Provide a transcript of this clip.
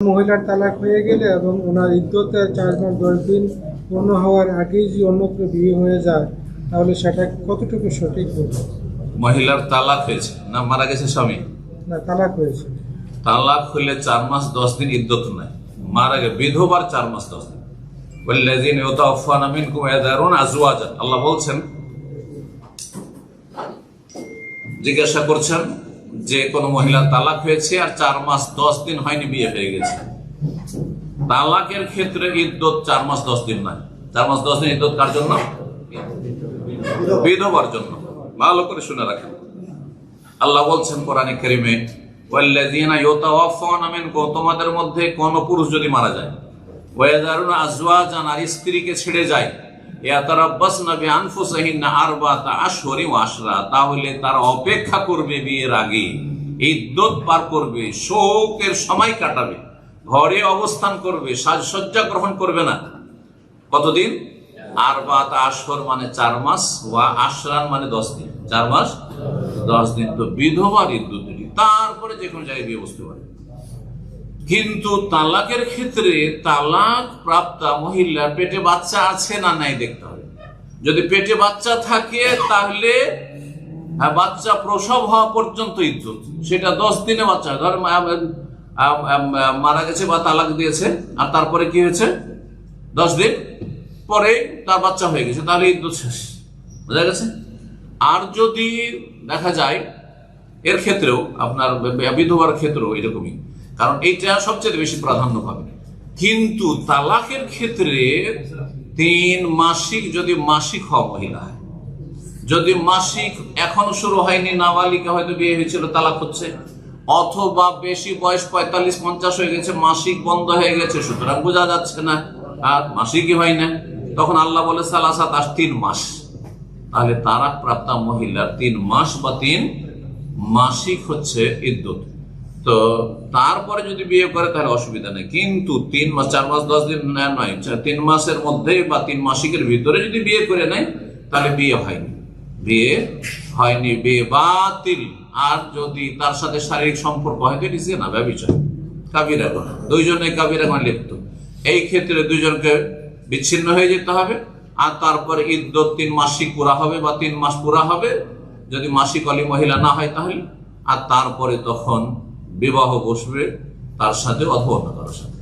মহিলার তালাক হয়ে গেলে এবং ওনার ইদ্যতে চার মাস দশ দিন পূর্ণ হওয়ার আগেই যদি অন্যত্র বিয়ে হয়ে যায় তাহলে সেটা কতটুকু সঠিক হবে মহিলার তালাক হয়েছে। না মারা গেছে স্বামী? না তালাক হয়েছে। তালাক হইলে চার মাস দশ দিন ইদ্যত নাই। মারা গেছে বিধবার চার মাস দশ দিন। ওয়াল্লাযীনা ইউতাওয়াফানা মিনকুম ইয়াযারুন আজওয়াজান। আল্লাহ বলছেন জিজ্ঞাসা করছেন যে কোন মহিলা তালাক হয়েছে আর চার মাস দশ দিন হয়নি বিয়ে হয়ে গেছে। তালাকের ক্ষেত্রে ইদ্যত চার মাস দশ দিন নয়। চার মাস দশ দিন ইদ্যত কার জন্য? বিধবার জন্য। ভালো করে শুনে রাখেন। আল্লাহ বলছেন কোরআনে কারিমে তোমাদের মধ্যে কোন পুরুষ যদি মারা যায় স্ত্রীকে ছেড়ে যায় তাহলে তারা অপেক্ষা করবে বিয়ের আগে, ইদ্যত পার করবে, শোকের সময় কাটাবে, ঘরে অবস্থান করবে, সাজসজ্জা গ্রহণ করবে না। কতদিন? আর বাত আশর মানে চার মাস, ওয়া আশরান মানে দশ দিন। চার মাস? দশ দিন। তো বিধবার ইদ্যুৎ তারপরে যে কোনো জায়গায় বিয়ে বসতে পারে। কিন্তু তালাকের ক্ষেত্রে তালাক প্রাপ্তা মহিলার পেটে বাচ্চা আছে না নাই দেখতে হবে। যদি পেটে বাচ্চা থাকে তাহলে হ্যাঁ, বাচ্চা প্রসব হওয়া পর্যন্ত ইজ্জত। সেটা দশ দিনে বাচ্চা ধর মারা গেছে বা তালাক দিয়েছে আর তারপরে কি হয়েছে? দশ দিন পরে তার বাচ্চা হয়ে গেছে তাহলে ইদ্যুৎ শেষ। বোঝা গেছে? আর যদি দেখা যায় এর ক্ষেত্রেও আপনার বিধবার ক্ষেত্রেও এরকমই। কারণ এইটা সবচেয়ে বেশি প্রাধান্য পাবে। কিন্তু তালাকের ক্ষেত্রে তিন মাসিক, যদি মাসিক হওয়া মহিলা, যদি মাসিক এখনও শুরু হয়নি, নাবালিকা হয়তো বিয়ে হয়েছিল, তালাক হচ্ছে, অথবা বেশি বয়স পঁয়তাল্লিশ, পঞ্চাশ হয়ে গেছে, মাসিক বন্ধ হয়ে গেছে, সুতরাং বোঝা যাচ্ছে না, আর মাসিকই হয় না। তখন আল্লাহ বলে, সালাসাত আস তিন মাস। তাহলে তারা প্রাপ্তা মহিলার তিন মাস বা তিন মাসিক হচ্ছে ইদ্যুৎ তো তারপরে যদি বিয়ে করে, তাহলে অসুবিধা নেই। কিন্তু তিন মাস, চার মাস, দশ দিন নয় তিন মাসের মধ্যে বা তিন মাসিকের ভিতরে যদি বিয়ে করে নেয়, তাহলে বিয়ে হয়নি। বিয়ে হয়নি, বিয়ে বাতিল। আর যদি তার সাথে শারীরিক সম্পর্ক হয়, তো এটি না ব্যবচার। কাবিরা গুণা দুইজনে কাবিরা গুণা লিপ্ত। এই ক্ষেত্রে দুইজনকে বিচ্ছিন্ন হয়ে যেতে হবে। আর তারপরে ইদ্যত তিন মাসিক পুরা হবে বা তিন মাস পুরা হবে। যদি মাসিক অলি মহিলা না হয়, তাহলে। আর তারপরে তখন বিবাহ বসবে তার সাথে অথবা অন্য কারোর সাথে।